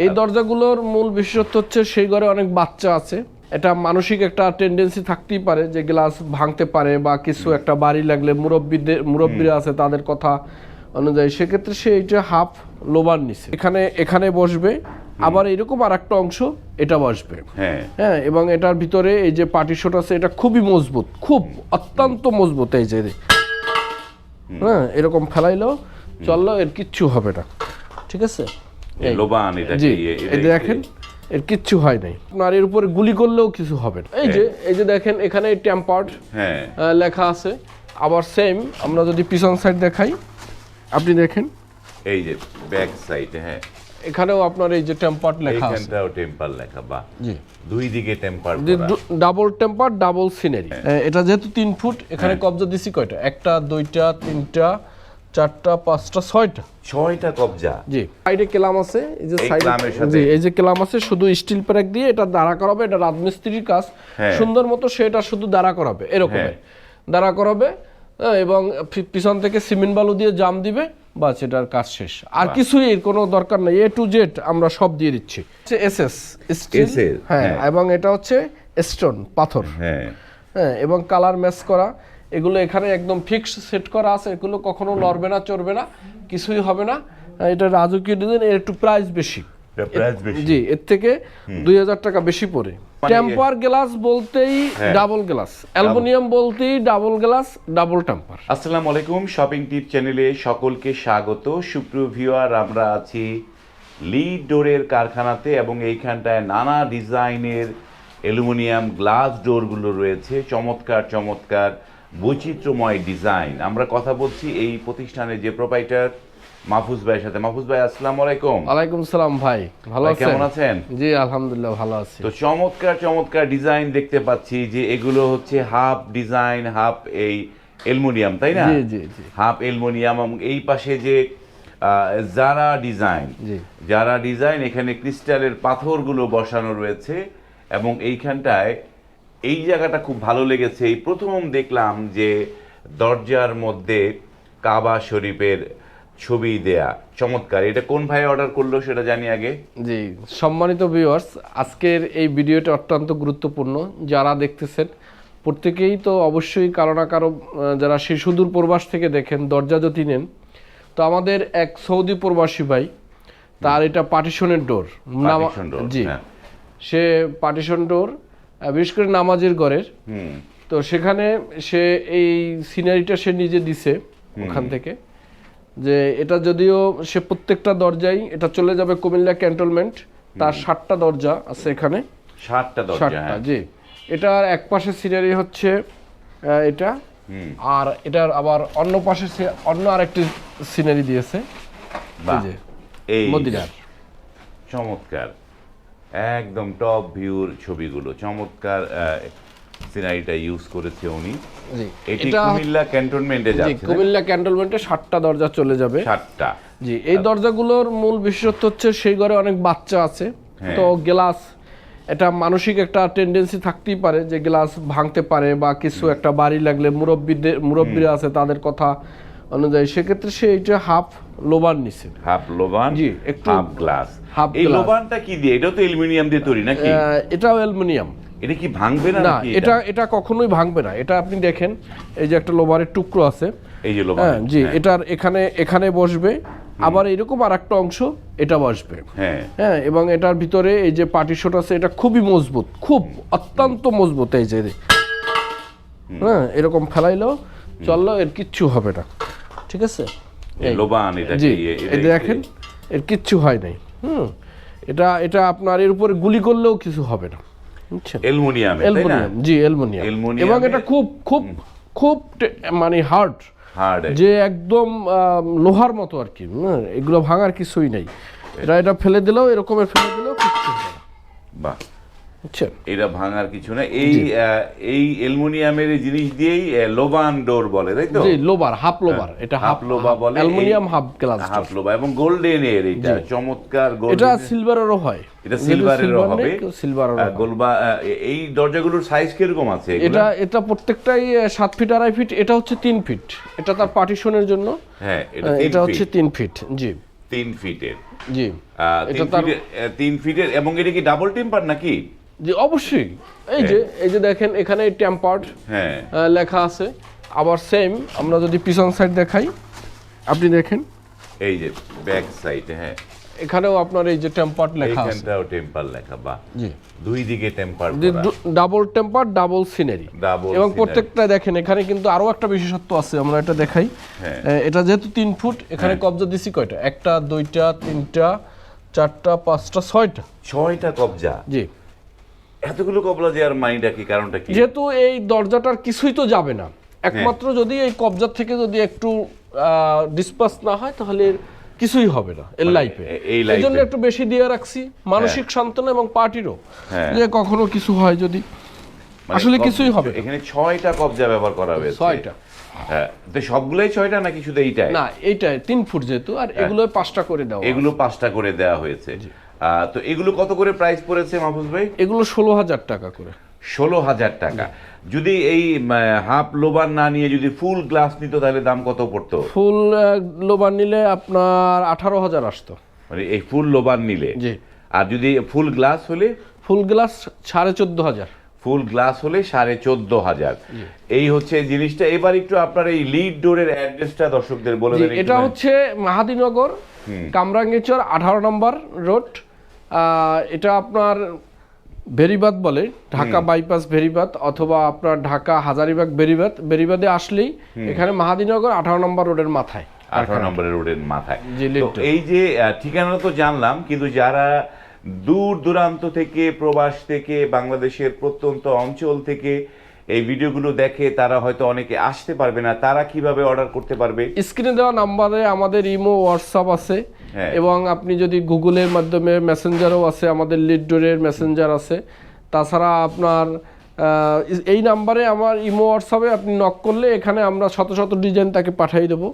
এই দরজাগুলোর মূল বিশেষত্ব হচ্ছে সেই ঘরে অনেক বাচ্চা আছে। এটা মানসিক একটা টেন্ডেন্সি থাকতেই পারে যে গ্লাস ভাঙতে পারে বা কিছু একটা বাড়ি লাগলে মুরব্বীদের মুরব্বীরা আছে তাদের কথা অনুযায়ী। সেক্ষেত্রে সে এইটা হাফ লোবার নিছে। এখানে এখানে বসবে। আবার এরকম আর একটা অংশ এটা বসবে। হ্যাঁ। হ্যাঁ এবং এটার ভিতরে এই যে পার্টিশন আছে এটা খুবই মজবুত খুব অত্যন্ত মজবুত এই যে। হ্যাঁ এরকম ফেলাইলেও চলল এর কিচ্ছু হবে না। ঠিক আছে? লোবান এটা জি দেখেন এর কিচ্ছু হয় নাই। আপনার এর উপরে গুলি করলেও কিছু হবে না। এই যে এই যে দেখেন এখানে টেম্পার্ড হ্যাঁ। লেখা আছে। আবার সেম আমরা যদি পিছন সাইড দেখাই আপনি দেখেন। এই যে ব্যাক সাইড হ্যাঁ। এখানেও আপনার এই যে টেম্পার্ড লেখা আছে। এইখানটাও টেম্পার লেখা বা জি। দুই দিকে temper double temper double scenery এটা যেহেতু তিন ফুট এখানে হ্যাঁ। কবজা দিছি কয়টা? একটা দুইটা তিনটা চারটা পাঁচটা ছয়টা। ছয়টা কবজা। জি। সাইডে কেলাম আছে এই যে সাইডে জি এই যে কেলাম আছে শুধু স্টিল প্যাক দিয়ে এটা দাঁড়া করাবে এটা রাজমিস্ত্রির কাজ। হ্যাঁ। সুন্দর মতো সেটা শুধু দাঁড়া করাবে এরকম হ্যাঁ। দাঁড়া করাবে এবং পিছন থেকে সিমেন্ট বালু দিয়ে জাম দিবে বাস এটার কাজ শেষ। আর কিছুই এর কোনো দরকার নেই এ টু জেড আমরা সব দিয়ে দিচ্ছি। এসএস স্টিল SS, হ্যাঁ হ্যাঁ। এবং এটা হচ্ছে স্টোন পাথর। হ্যাঁ। হ্যাঁ এবং কালার ম্যাচ করা এগুলো এখানে একদম ফিক্সড সেট করা আছে এগুলো কখনো লড়বে না চড়বে না কিছুই হবে না। এটা রাজকীয় ডিজাইন এর একটু প্রাইস বেশি। জি এর থেকে দুই হাজার টাকা বেশি পড়ে। টেম্পার গ্লাস বলতেই। ডাবল গ্লাস অ্যালুমিনিয়াম বলতেই ডাবল গ্লাস ডাবল টেম্পার আসসালামু আলাইকুম শপিং টিপ চ্যানেলে সকলকে স্বাগত। সুপ্রিয় ভিউয়ার আমরা আছি লিড ডোরের কারখানাতে এবং এইখানটায় নানা ডিজাইনের অ্যালুমিনিয়াম গ্লাস ডোরগুলো রয়েছে। চমৎকার চমৎকার। বৈচিত্র্যময় ডিজাইন আমরা কথা বলছি এই প্রতিষ্ঠানের যে প্রোপাইটার মাহফুজ ভাইয়ের সাথে। মাহফুজ ভাই আসসালামু আলাইকুম। ওয়ালাইকুম সালাম ভাই ভালো আছেন? কেমন আছেন? জি আলহামদুলিল্লাহ ভালো আছি। তো চমৎকার চমৎকার ডিজাইন দেখতে পাচ্ছি যে এগুলো হচ্ছে হাফ ডিজাইন হাফ এই অ্যালুমিনিয়াম তাই না? জি জি জি। হাফ অ্যালুমিনিয়াম এবং এই পাশে যে আহ, যারা ডিজাইন জি। যারা ডিজাইন এখানে ক্রিস্টালের পাথরগুলো বসানো রয়েছে এবং এইখানটায় এই জায়গাটা খুব ভালো লেগেছে। এই প্রথম দেখলাম যে দরজার মধ্যে কাবা শরীফের ছবি দেয়া। চমৎকার। এটা কোন ভাই অর্ডার করল সেটা জানি আগে। জি সম্মানিত ভিউয়ার্স আজকের এই ভিডিওটা অত্যন্ত গুরুত্বপূর্ণ। যারা দেখতেছেন প্রত্যেকেই তো অবশ্যই কারও না কারও যারা সে সুদূর প্রবাস থেকে দেখেন দরজা যদি নেন তো আমাদের এক সৌদি প্রবাসী ভাই তার এটা পার্টিশনের ডোর জি। হ্যাঁ। সে পার্টিশন ডোর বিশেষ করে নামাজের ঘরের হুম। তো সেখানে সে এই সিনারিটা সে নিজে দিছে ওখান থেকে যে এটা যদিও সে প্রত্যেকটা দরজাই এটা চলে যাবে কুমিল্লা ক্যান্টনমেন্ট তার ষাটটা দরজা আছে এখানে। ষাটটা দরজা হ্যাঁ। জি। এটার এক পাশে সিনারি হচ্ছে এটা। আর এটার আবার অন্য পাশে সে- অন্য আরেকটি সিনারি দিয়েছে। এই মদিনার। চমৎকার। একদম টপ ভিউর ছবিগুলো। চমৎকার সিনারিটা ইউজ করেছে উনি। এটি কুমিল্লা ক্যান্টনমেন্টে যাচ্ছে। কুমিল্লা ক্যান্টনমেন্টে ষাটটা দরজা চলে যাবে। ষাটটা জি এই দরজাগুলোর মূল বিশেষত্ব হচ্ছে সেই ঘরে অনেক বাচ্চা আছে। হ্যাঁ। তো গ্লাস এটা মানসিক একটা টেন্ডেন্সি থাকতেই পারে যে গ্লাস ভাঙতে পারে বা কিছু একটা বাড়ি লাগলে মুরব্বীদের মুরব্বীরা আছে তাদের কথা অনুযায়ী সেক্ষেত্রে সে এটা হাফ লোবার নিছে। হাফ লোবান জি, একটু হাফ গ্লাস half এই লোবানটা কি দিয়ে? এটাও তো অ্যালুমিনিয়াম দিয়ে তৈরি নাকি? এটাও অ্যালুমিনিয়াম। এটা কি ভাঙবে না না এটা? এটা কখনোই ভাঙবে না। এটা আপনি দেখেন এই যে একটা লোবারের টুকরো আছে। এই যে লোবান হ্যাঁ জি এটার এখানে এখানে বসবে। আবার এরকম আর একটা অংশ এটা বসবে। হ্যাঁ। হ্যাঁ এবং এটার ভিতরে এই যে পার্টিশন আছে এটা খুবই মজবুত খুব অত্যন্ত মজবুত এই যে। হ্যাঁ এরকম ফেলাইলো চলল এর কিচ্ছু হবে না। ঠিক আছে? লোবান এটা জি এই দেখেন এর কিচ্ছু হয় নাই। হুম এটা এটা আপনার এর উপরে গুলি করলেও কিছু হবে না। অ্যালুমিনিয়াম অ্যালুমিনিয়াম জি অ্যালুমিনিয়াম। এবং এটা খুব খুব খুব মানে হার্ড হার্ড যে একদম লোহার মতো আর কি হুম, এগুলো ভাঙার কিছুই নাই। এটা এটা ফেলে দিলেও এরকমের ফেলে দিলেও কিচ্ছু হবে না। বাহ। এটা ভাঙার কিছু না এই এই অ্যালুমিনিয়ামের জিনিস দিয়েই লোবান ডোর বলে তাই তো? জি লোবার হাফ লোবার এটা হাফ লোবা বলে অ্যালুমিনিয়াম হাফ গ্লাস হাফ লোবা এবং গোল্ডেন এর এটা চমৎকার এটা গোল্ডেন সিলভারেরও হয়। এটা সিলভারেরও হবে। সিলভারেরও গোলবা এই দরজাগুলোর সাইজ কীরকম আছে এটা এটা প্রত্যেকটাই আহ, সাত ফিট আড়াই ফিট এটা হচ্ছে তিন ফিট এটা তার পার্টিশনের জন্য। হ্যাঁ এটা এটা হচ্ছে তিন ফিট জি। তিন ফিটের জি। এটা তার- ফিটের আহ, তিন ফিটের এবং এটা কি ডাবল টেম্পার নাকি? জি অবশ্যই। এই যে এই যে দেখেন এখানে টেম্পার্ড হ্যাঁ। লেখা আছে। আবার সেম আমরা যদি পিছন সাইড দেখাই আপনি দেখেন। এই যে ব্যাক সাইড হ্যাঁ। এখানেও আপনার এই যে টেম্পার্ড লেখা আছে। এইখানটাও টেম্পার লেখা বা জি। দুই দিকে temper double temper double scenery এবং প্রত্যেকটা দেখেন এখানে কিন্তু আরও একটা বিশেষত্ব আছে আমরা এটা দেখাই। হ্যাঁ। এটা যেহেতু তিন ফুট এখানে কবজা দিছি কয়টা? একটা দুইটা তিনটা চারটা পাঁচটা ছয়টা। ছয়টা কবজা? জি। এতগুলো কবলা দেওয়ার মানিটা কি? কারণটা কি? যেহেতু এই দরজাটার কিছুই তো যাবে না। একমাত্র যদি এই কবজার থেকে যদি একটু ডিসপাস না হয় তাহলে কিছুই হবে না এর লাইফে এই এই জন্য একটু বেশি দিয়ে রাখছি মানসিক সান্ত্বনা এবং পার্টিরও হ্যাঁ। যে কখনো কিছু হয় যদি মানে আসলে কিছুই হবে এখানে ছয়টা কবজা ব্যবহার করা হয়েছে। ছয়টা। হ্যাঁ। তো সবগুলোই ছয়টা নাকি শুধু এইটাই? না এইটাই তিন ফুট যেহেতু আর এগুলো পাঁচটা করে দেওয়া এগুলো পাঁচটা করে দেওয়া হয়েছে। তো এগুলো কত করে প্রাইস পড়েছে মাহফুজ ভাই? এগুলো ষোলো হাজার টাকা করে। ষোলো হাজার টাকা। যদি এই হাফ লোবার না নিয়ে যদি ফুল গ্লাস নিত তাহলে দাম কত পড়তো? ফুল লোবার নিলে আপনার আঠারো হাজার আসতো। মানে এই ফুল লোবার নিলে? জি। আর যদি ফুল গ্লাস হলে? ফুল গ্লাস সাড়ে চোদ্দ হাজার। ফুল গ্লাস হলে সাড়ে চোদ্দ হাজার। এই হচ্ছে জিনিসটা। এবার একটু আপনার এই লিড ডোরের অ্যাড্রেসটা দর্শকদের বলে এটা হচ্ছে মাহাদিনগর কামরাঙ্গীচর আঠারো নম্বর রোড এটা আপনার বেরিবাদ বলে ঢাকা বাইপাস বেরিবাদ অথবা আপনার ঢাকা হাজারিবাগ বেরিবাদ। বেরিবাদে আসলেই এখানে মাহাদিনগর আঠারো নম্বর রোডের মাথায়। আঠারো নম্বরের রোডের মাথায়। এই যে ঠিকানা তো জানলাম কিন্তু যারা দূর দূরান্ত থেকে প্রবাস থেকে বাংলাদেশের প্রত্যন্ত অঞ্চল থেকে এই ভিডিওগুলো দেখে তারা হয়তো অনেকে আসতে পারবে না। তারা কীভাবে অর্ডার করতে পারবে? স্ক্রিনে দেওয়া নাম্বারে আমাদের ইমো হোয়াটসঅ্যাপ আছে। হ্যাঁ। এবং আপনি যদি গুগলের মাধ্যমে মেসেঞ্জারও আছে আমাদের লিডডোরের মেসেঞ্জার আছে। তাছাড়া আপনার এই নাম্বারে আমার ইমো হোয়াটসঅ্যাপে আপনি নক করলে এখানে আমরা শত শত ডিজাইন তাকে পাঠিয়ে দেবো।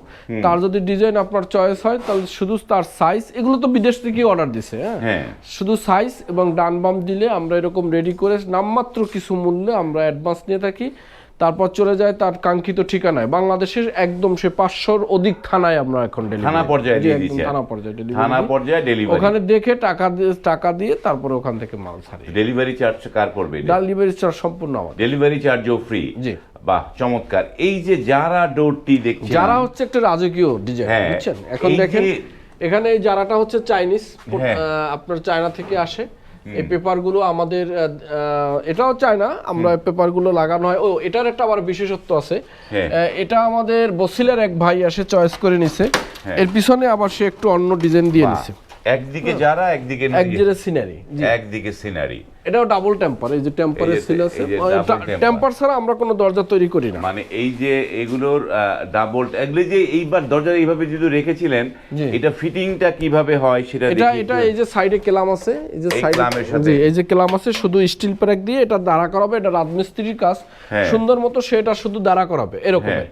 তার যদি ডিজাইন আপনার চয়েস হয় তাহলে শুধু তার সাইজ এগুলো তো বিদেশ থেকেই অর্ডার দিছে হ্যাঁ? হ্যাঁ। শুধু সাইজ এবং ডান বাম দিলে আমরা এরকম রেডি করে নামমাত্র কিছু মূল্যে আমরা অ্যাডভান্স নিয়ে থাকি। তারপর চলে যায় তার কাঙ্ক্ষিত ঠিকানায়। বাংলাদেশের একদম সে পাঁচশোর অধিক থানায় আমরা এখন থানা পর্যায়ে দিয়ে থানা পর্যায়ে থানা পর্যায়ে ডেলিভারি ওখানে দেখে টাকা দিয়ে টাকা দিয়ে তারপরে ওখান থেকে মাল ছাড়ি ডেলিভারি চার্জ কার পড়বে ডেলিভারি চার্জ সম্পূর্ণ আমাদের। ডেলিভারি চার্জও ফ্রি জি। বাহ চমৎকার। এই যে যারা ডোরটি দেখছেন যারা হচ্ছে একটা রাজকীয় ডিজাইন হ্যাঁ, বুঝছেন? এখন দেখেন এখানে যারাটা হচ্ছে চাইনিজ হ্যাঁ। আপনার চায়না থেকে আসে। এই পেপারগুলো আমাদের এটাও চায় না আমরা পেপারগুলো লাগানো হয়। ও এটার একটা আবার বিশেষত্ব আছে। হ্যাঁ। এটা আমাদের বসিলের এক ভাই আসে চয়েস করে নিছে। হ্যাঁ। এর পিছনে আবার সে একটু অন্য ডিজাইন দিয়ে নিছে। একদিকে যারা একদিকে একদিকে সিনারি একদিকে সিনারি এটাও ডাবল টেম্পার এই যে টেম্পারের সিল আছে। টেম্পার ছাড়া আমরা কোনো দরজা তৈরি করি না মানে এই যে এগুলোর ডাবল এগুলো যে এইবার দরজা এইভাবে যদি রেখেছিলেন। এটা ফিটিংটা কীভাবে হয় সেটা এটা এটা এই যে সাইডে কেলাম আছে এই যে সাইডে। জি এই যে কেলাম আছে শুধু স্টিল প্যাক দিয়ে এটা দাঁড়া করাবে এটা রাজমিস্ত্রির কাজ হ্যাঁ। সুন্দর মতো সেটা শুধু দাঁড়া করাবে এরকম হ্যাঁ।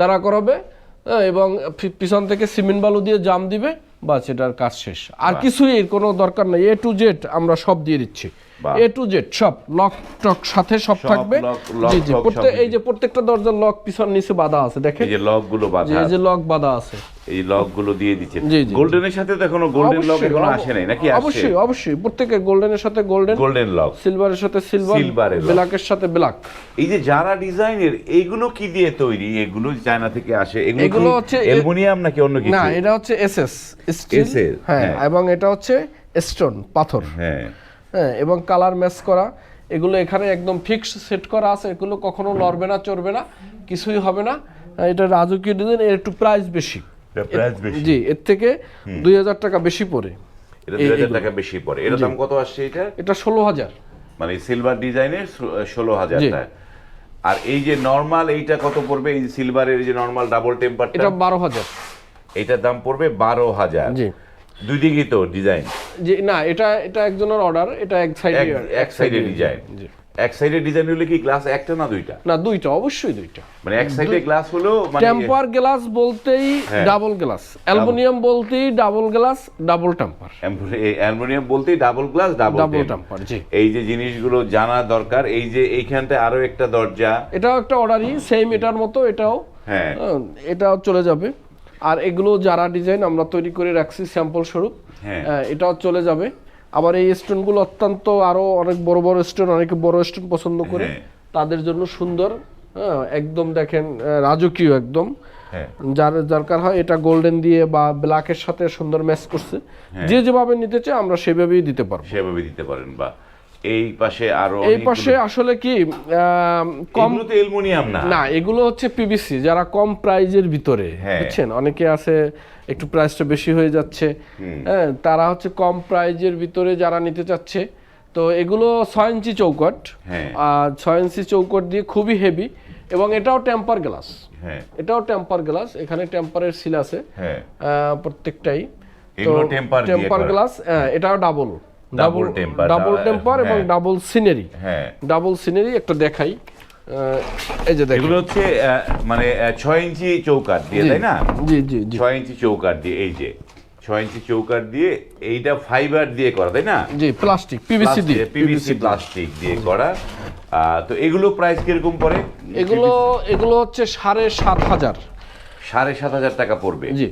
দাঁড়া করাবে এবং পিছন থেকে সিমেন্ট বালু দিয়ে জাম দিবে বাস এটার কাজ শেষ আর কিছুই কোনো দরকার নেই এ টু জেড আমরা সব দিয়ে দিচ্ছি। এ টু জেড সব লক টক সাথে সব থাকবে। জি জি প্রত্যেক এই যে প্রত্যেকটা দরজার লক পিছন নিচে বাঁধা আছে দেখেন। এই যে লকগুলো বাঁধা এই যে লক বাঁধা আছে। এই লকগুলো দিয়ে দিচ্ছে। গোল্ডেনের সাথে তো এখনও গোল্ডেন লক এখনও আসে নাই নাকি আসছে অবশ্যই অবশ্যই। প্রত্যেকের গোল্ডেনের সাথে গোল্ডেন গোল্ডেন লক সিলভারের সাথে সিলভার সিলভারের। ব্ল্যাকের সাথে ব্ল্যাক এই যে যারা ডিজাইনের এইগুলো কি দিয়ে তৈরি? এগুলো চায়না থেকে আসে। এগুলো এগুলো হচ্ছে অ্যালুমিনিয়াম নাকি অন্য কিছু? না এটা হচ্ছে এসএস স্টিল। হ্যাঁ হ্যাঁ। এবং এটা হচ্ছে স্টোন পাথর। হ্যাঁ। হ্যাঁ এবং কালার ম্যাচ করা এগুলো এখানে একদম ফিক্স সেট করা আছে এগুলো কখনো লড়বে না চড়বে না কিছুই হবে না। এটা রাজকীয় ডিজাইন এর একটু প্রাইস বেশি। এটা প্রাইস বেশি। জি এর থেকে দুই হাজার টাকা বেশি পড়ে। এটা দুই হাজার। টাকা বেশি পড়ে। এর দাম কত আসছে এটা এটা ষোলো হাজার। মানে সিলভার ডিজাইনের ষোলো হাজার টাকা। আর এই যে নর্মাল এইটা কত পড়বে? এই সিলভারের যে নর্মাল ডাবল টেম্পারটা এটা বারো হাজার। এইটার দাম পড়বে বারো হাজার। জি। দুই দিকেই তো ডিজাইন যে না এটা এটা একজনের অর্ডার এটা এক সাইডে এক সাইডে ডিজাইন জি। এক সাইডে ডিজাইন হলে কি গ্লাস একটা না দুইটা? না দুইটা অবশ্যই দুইটা। মানে এক সাইডে গ্লাস হলো মানে টেম্পার গ্লাস বলতেই হ্যাঁ। ডাবল গ্লাস অ্যালুমিনিয়াম বলতেই double glass double temper aluminium বলতেই ডাবল গ্লাস ডাবল টেম্পার জি। এই যে জিনিসগুলো জানা দরকার এই যে এইখানটায় আরও একটা দরজা। এটাও একটা অর্ডারই সেম এটার মতো এটাও হ্যাঁ। হ্যাঁ, এটাও চলে যাবে। আর এগুলো যারা ডিজাইন আমরা তৈরি করে রাখছি স্যাম্পল স্বরূপ হ্যাঁ। এটাও চলে যাবে আবার এই স্টোনগুলো অত্যন্ত আরও অনেক বড় বড় স্টোন অনেকে বড় স্টোন পছন্দ করে হ্যাঁ। তাদের জন্য সুন্দর হ্যাঁ, একদম দেখেন রাজকীয় একদম যার দরকার হয় এটা গোল্ডেন দিয়ে বা ব্ল্যাকের সাথে সুন্দর ম্যাচ করছে। যে যেভাবে নিতে চায় আমরা সেভাবেই দিতে পারব সেভাবে দিতে পারেন বা এই পাশে আরও এই পাশে আসলে কি কম তো অ্যালুমিনিয়াম না। না এগুলো হচ্ছে পিভিসি যারা কম প্রাইজের ভিতরে হ্যাঁ। বুঝছেন? অনেকে আছে একটু প্রাইসটা বেশি হয়ে যাচ্ছে। হ্যাঁ তারা হচ্ছে কম প্রাইজের ভিতরে যারা নিতে চাচ্ছে। তো এগুলো ছয় ইঞ্চি চৌকট হ্যাঁ। আর ছয় ইঞ্চি চৌকট দিয়ে খুবই হেভি এবং এটাও টেম্পার গ্লাস হ্যাঁ। এটাও টেম্পার গ্লাস এখানে টেম্পারের সিল আছে। হ্যাঁ। প্রত্যেকটাই। এগুলো টেম্পার গ্লাস এটাও double Double temper, double temper এবং। ডাবল সিনারি হ্যাঁ। ডাবল সিনারি একটা দেখাই। এই যে এগুলো হচ্ছে মানে ছয় ইঞ্চি চৌকাট দিয়ে তাই না? জি জি ছয় ইঞ্চি চৌকাট দিয়ে এই যে। ছয় ইঞ্চি চৌকাট দিয়ে এইটা ফাইবার দিয়ে করা তাই না? জি প্লাস্টিক পিভিসি দিয়ে পিভিসি প্লাস্টিক দিয়ে। করা। তো এগুলো প্রাইস কীরকম পড়ে? এগুলো এগুলো হচ্ছে সাড়ে সাত হাজার। সাড়ে সাত হাজার টাকা পড়বে। জি।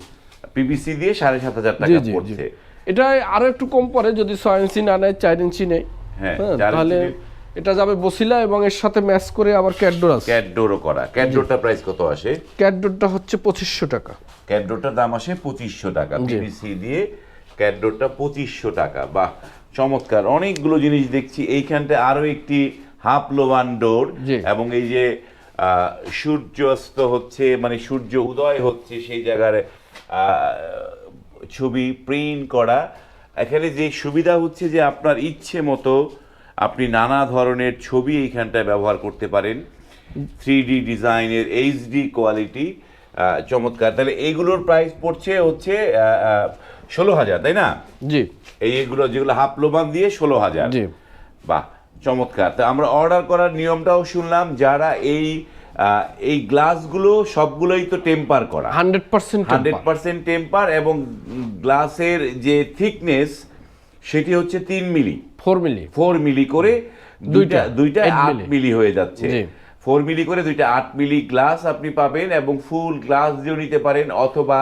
পিভিসি দিয়ে সাড়ে সাত হাজার টাকা পড়ছে। এটা আরও একটু কম পড়ে যদি ছয় ইঞ্চি না নেয় চার ইঞ্চি নেই। হ্যাঁ, হ্যাঁ, তাহলে এটা যাবে বসিলা এবং এর সাথে ম্যাচ করে আবার ক্যাডডোর আছে। ক্যাডডোরও করা। ক্যাডডোরটা প্রাইস কত আসে? ক্যাডডোরটা হচ্ছে পঁচিশশো টাকা। ক্যাডডোরটার দাম আসে পঁচিশশো টাকা। পিভিসি দিয়ে ক্যাডডোরটা পঁচিশশো টাকা। বাহ চমৎকার। অনেকগুলো জিনিস দেখছি। এইখানটা আরও একটি হাফ লোবান ডোর। এবং এই যে সূর্যাস্ত হচ্ছে মানে সূর্য উদয় হচ্ছে সেই জায়গার আহ, ছবি প্রিন্ট করা। এখানে যে সুবিধা হচ্ছে যে আপনার ইচ্ছে মতো আপনি নানা ধরনের ছবি এইখানটায় ব্যবহার করতে পারেন। থ্রি ডি ডিজাইনের এইচডি কোয়ালিটি চমৎকার। তাহলে এইগুলোর প্রাইস পড়ছে হচ্ছে ষোলো হাজার তাই না? জি। এই এগুলো যেগুলো হাফ লোবান দিয়ে ষোলো হাজার। জি। বাহ চমৎকার। তা আমরা অর্ডার করার নিয়মটাও শুনলাম যারা এই এই গ্লাসগুলো সবগুলোই তো টেম্পার করা। Hundred percent hundred percent temper এবং গ্লাসের যে থিকনেস সেটি হচ্ছে তিন মিলি। ফোর মিলি। ফোর মিলি করে দুইটা দুইটা, আট মিলি। হয়ে যাচ্ছে। ফোর মিলি করে দুইটা আট মিলি গ্লাস আপনি পাবেন এবং ফুল গ্লাস দিয়েও নিতে পারেন অথবা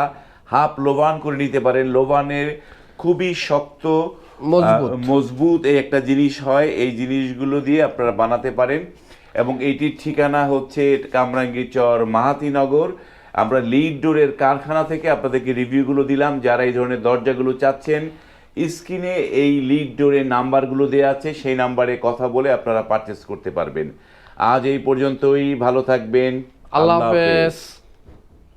হাফ লোবান করে নিতে পারেন। লোবানের খুবই শক্ত মজবুত এই একটা জিনিস হয়। এই জিনিসগুলো দিয়ে আপনারা বানাতে পারেন। এবং এটির ঠিকানা হচ্ছে কামরাঙ্গীরচর মাহাতিনগর। আমরা লিড ডোরের কারখানা থেকে আপনাদেরকে রিভিউগুলো দিলাম যারা এই ধরনের দরজাগুলো চাচ্ছেন স্ক্রিনে এই লিড ডোরের নাম্বারগুলো দেওয়া আছে সেই নাম্বারে কথা বলে আপনারা পারচেস করতে পারবেন। আজ এই পর্যন্তই ভালো থাকবেন আল্লাহ হাফেজ।